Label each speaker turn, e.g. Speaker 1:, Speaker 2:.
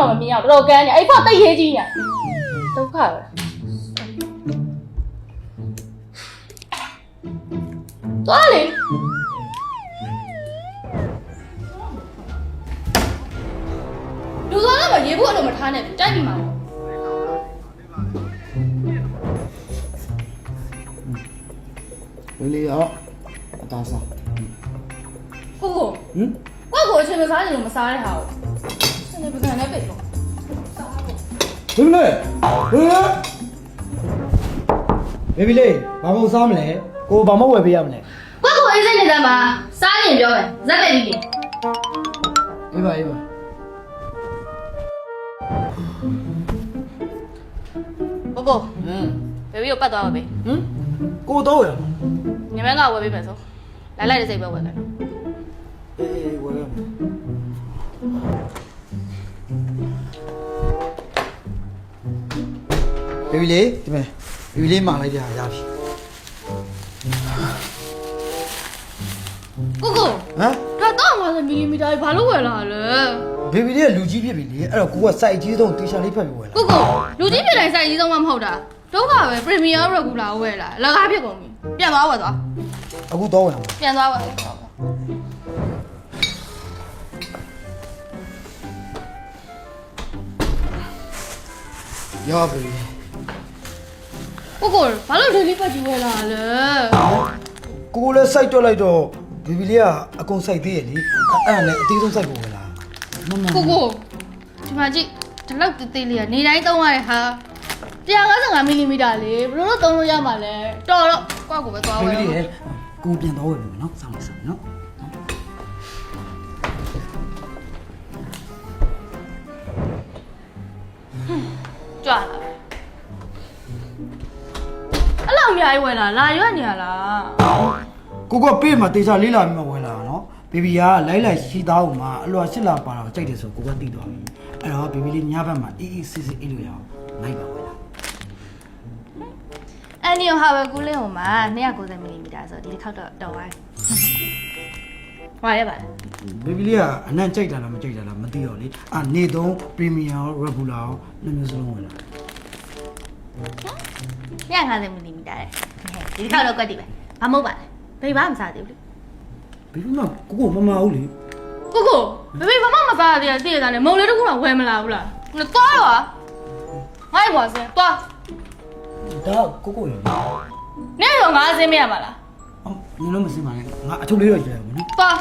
Speaker 1: တော့မမြင်အောင်တော်တော်ကန်းနေအဲ့ဖောက်တိတ်ရေးကြီးနေဒုက္ခပဲသွားလေလူသွားတော့မရေဘူးအလုံးမထားနဲ့တိုက်ပြီမှာပေါ့
Speaker 2: ဝေးလေးရောအသားစား
Speaker 1: ကိုကို
Speaker 2: ဟင်
Speaker 1: ကိုကိုအချိန်မစားနေလို့မစားတဲ့ဟာကိုစနေပကံနဲ့ပိ တ်တော့
Speaker 2: ဘယ်လိုလဲဘယ်ဘေဘီလေးဘာမို့စားမလဲကိုဘာမို့ဝယ်ပေးရမလဲ
Speaker 1: ကိုကိုအေးစိတ်နေတယ်မှာစားရင်ပြောမယ်ဇက်ပဲကြီးလေ
Speaker 2: အေးပါအေးပါ
Speaker 1: ကိုကို
Speaker 2: ဟမ်
Speaker 1: ဘေဘီကိုပတ်သွားပါဘေး
Speaker 2: ဟမ်ကိုတော့ရ
Speaker 1: ညမန်းကဝယ်ပေးမယ်ဆိုလိုက်လိုက်တဲ့စိတ်ပဲဝယ်လိုက်
Speaker 2: အေးအေးဝယ်ရ ဘေဘီလေးဒီမဲ့ဘေဘီလေးမှာလိုက်ပြရရပြီ
Speaker 1: ကိုကို
Speaker 2: ဟမ်
Speaker 1: ဒါတော့50မီလီမီတာဘာလို့ဝယ်လာလဲ
Speaker 2: ဘေဘီလေးကလူကြီးဖြစ်ပြီလေအဲ့တော့ကိုကစိုက်အကြီးဆုံးတေချာလေးဖတ်ပြီးဝယ်လာ
Speaker 1: ကိုကိုလူကြီးပြတိုင်းစိုက်ကြီးဆုံးမှမဟုတ်တာဒုက္ခပဲပရီမီယာရက်ကူလာဝယ်လာလကားဖြစ်ကုန်ပြီပြန်သွားဝယ်သွား
Speaker 2: အခုတော့ဝယ်လာမှာ
Speaker 1: ပြန်သွားဝယ်
Speaker 2: ရောဘေဘီ
Speaker 1: ကိုကိုဘာလို့ဒေလီပတ်ကြီးဝယ်လာလဲ
Speaker 2: ကိုကိုလည်းစိုက်တွက်လိုက်တော့ဘေဘီလေးကအကုန်စိုက်သေးရဲ့လေအဲ့ဒါနဲ့အသေးဆုံးစိုက်ကိုဝယ်လာမမ
Speaker 1: ကိုကိုဒီမှာကြည့်ဒီလောက်တေးသေးလေးကနေတိုင်းသုံးရတဲ့ဟာ155မီလီမီတာလေဘယ်လိုလုပ်သုံးလို့ရမှာလဲတော်တော့ကိုကိုပဲသွားဝ
Speaker 2: ဘေ
Speaker 1: ယ်
Speaker 2: ဘီလေးရဲ့ကိုပြန်တော့ဝယ်မယ်နော်စောင့်လိုက်စောင့်နော်
Speaker 1: ကြွလာပဲအဲ့ လောက်အများကြီးဝယ်လာလာရွက်နေရလား
Speaker 2: ကိုကပေးမှာတေချာလေးလာပြီးမှဝယ်လာတာနော်ဘေဘီကလိုက်လိုက်ရှိသားဦးမှာအလွာရှစ်လာပါတော့ကြိုက်တယ်ဆိုကိုကသိသွားပြီအဲ့တော့ဘေဘီလေးညဘက်မှာအေးအေးဆေးဆေးအေးလို့ရအောင်လိုက်ပါဝယ်လာ
Speaker 1: အဲ့ဒီဟာပဲကူးလင်းဟိုမှာ290မီလီမီတာဆိုဒီတစ်ခေါက်တော့တော်သွားပြီဟာရဲပါလား
Speaker 2: ဘေဘီလေးကအနံ့ကြိုက်တာလားမကြိုက်တာလားမသိတော့လေအာနေသုံးပရီမီယံရဂူလာနှစ်မျိုးစလုံးဝယ်လာ
Speaker 1: 250မီလီမီတာတဲ့ဒီတစ်ခေါက်တော့ကွက်တိပဲဘာမဟုတ်ပါလဲဘယ်ဘာမစားသေးဘူးလေ
Speaker 2: ဘေဘီမကိုကိုမမဟုတ်လေ
Speaker 1: ကိုကိုဘယ်ဘယ်ဘာမှမစားရသေးတဲ့တည့်ရတာနဲ့မုံလေးတစ်ခုမှဝယ်မလာဘူးလားငါသွားတော့ငါ့ဘွားစင်သွား
Speaker 2: ဒါကိုကိုရယ်
Speaker 1: နေ့တော့ငါအစင်းမရပါလား
Speaker 2: အင်းလုံးမစင်ပါနဲ့ငါအထုပ်လေးတော့ကြည့်ရမယ်နော်
Speaker 1: သွား